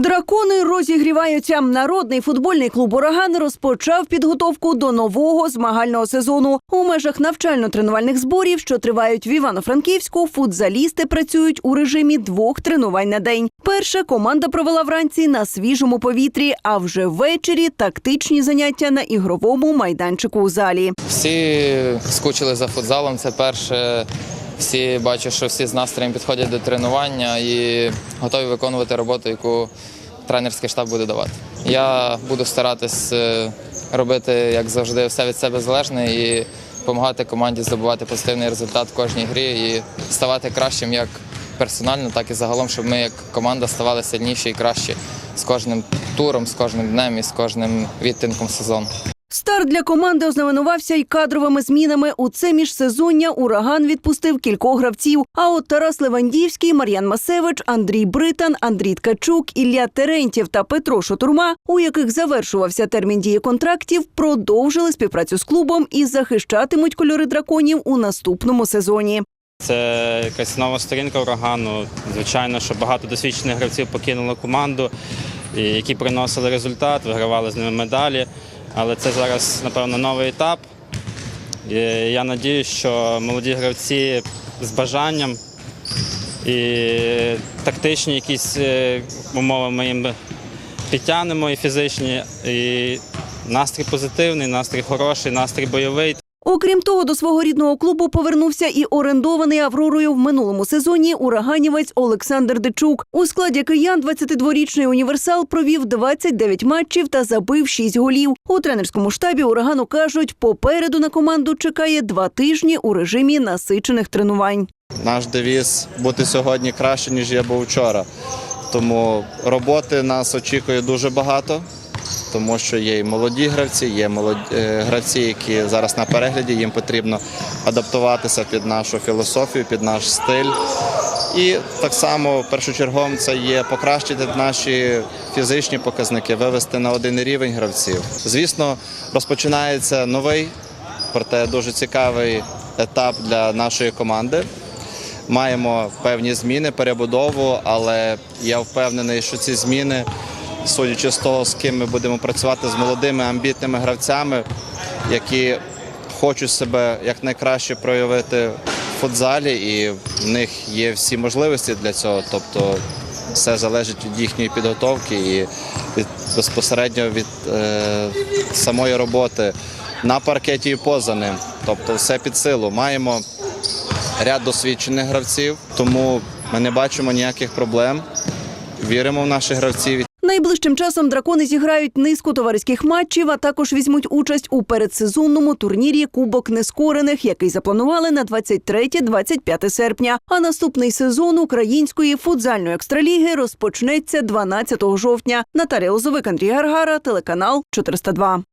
Дракони розігріваються. Народний футбольний клуб Ураган розпочав підготовку до нового змагального сезону. У межах навчально-тренувальних зборів, що тривають в Івано-Франківську, футзалісти працюють у режимі двох тренувань на день. Перше команда провела вранці на свіжому повітрі, а вже ввечері тактичні заняття на ігровому майданчику у залі. Всі скучили за футзалом. Це перше. Всі бачу, що всі з настроєм підходять до тренування і готові виконувати роботу, яку тренерський штаб буде давати. Я буду старатись е, робити, як завжди, все від себе залежне і допомагати команді здобувати позитивний результат в кожній грі і ставати кращим як персонально, так і загалом, щоб ми як команда ставали сильніші і кращі з кожним туром, з кожним днем і з кожним відтинком сезону. Старт для команди ознаменувався й кадровими змінами. У це міжсезоння ураган відпустив кількох гравців. А от Тарас Левандівський, Мар'ян Масевич, Андрій Британ, Андрій Ткачук, Ілля Терентєв та Петро Шотурма, у яких завершувався термін дії контрактів, продовжили співпрацю з клубом і захищатимуть кольори драконів у наступному сезоні. Це якась нова сторінка урагану. Звичайно, що багато досвідчених гравців покинуло команду, які приносили результат, вигравали з ними медалі. Але це зараз, напевно, новий етап. І я сподіваюся, що молоді гравці з бажанням і тактичні якісь е, умови ми їм підтягнемо і фізичні. І настрій позитивний, настрій хороший, настрій бойовий. Окрім того, до свого рідного клубу повернувся і орендований Авророю в минулому сезоні ураганівець Олександр Дичук. У складі киян 22-річний універсал провів 29 матчів та забив 6 голів. У тренерському штабі урагану кажуть, попереду на команду чекає два тижні у режимі насичених тренувань. Наш девіз бути сьогодні краще, ніж я був вчора. Тому роботи нас очікує дуже багато, тому що є і молоді гравці, є е, гравці, які зараз на перегляді, їм потрібно адаптуватися під нашу філософію, під наш стиль. І так само першочерговим це є покращити наші фізичні показники, вивести на один рівень гравців. Звісно, розпочинається новий, проте дуже цікавий етап для нашої команди. Маємо певні зміни, перебудову, але я впевнений, що ці зміни, судячи з того, з ким ми будемо працювати з молодими амбітними гравцями, які хочуть себе якнайкраще проявити в футзалі, і в них є всі можливості для цього. Тобто все залежить від їхньої підготовки і від, безпосередньо від е, самої роботи на паркеті і поза ним. Тобто все під силу. Маємо ряд досвідчених гравців, тому ми не бачимо ніяких проблем. Віримо в наших гравців. Найближчим часом дракони зіграють низку товариських матчів, а також візьмуть участь у передсезонному турнірі Кубок Нескорених, який запланували на 23-25 серпня. А наступний сезон української футзальної екстраліги розпочнеться 12 жовтня. Наталія Лозовик, Андрій Гаргара, телеканал 402.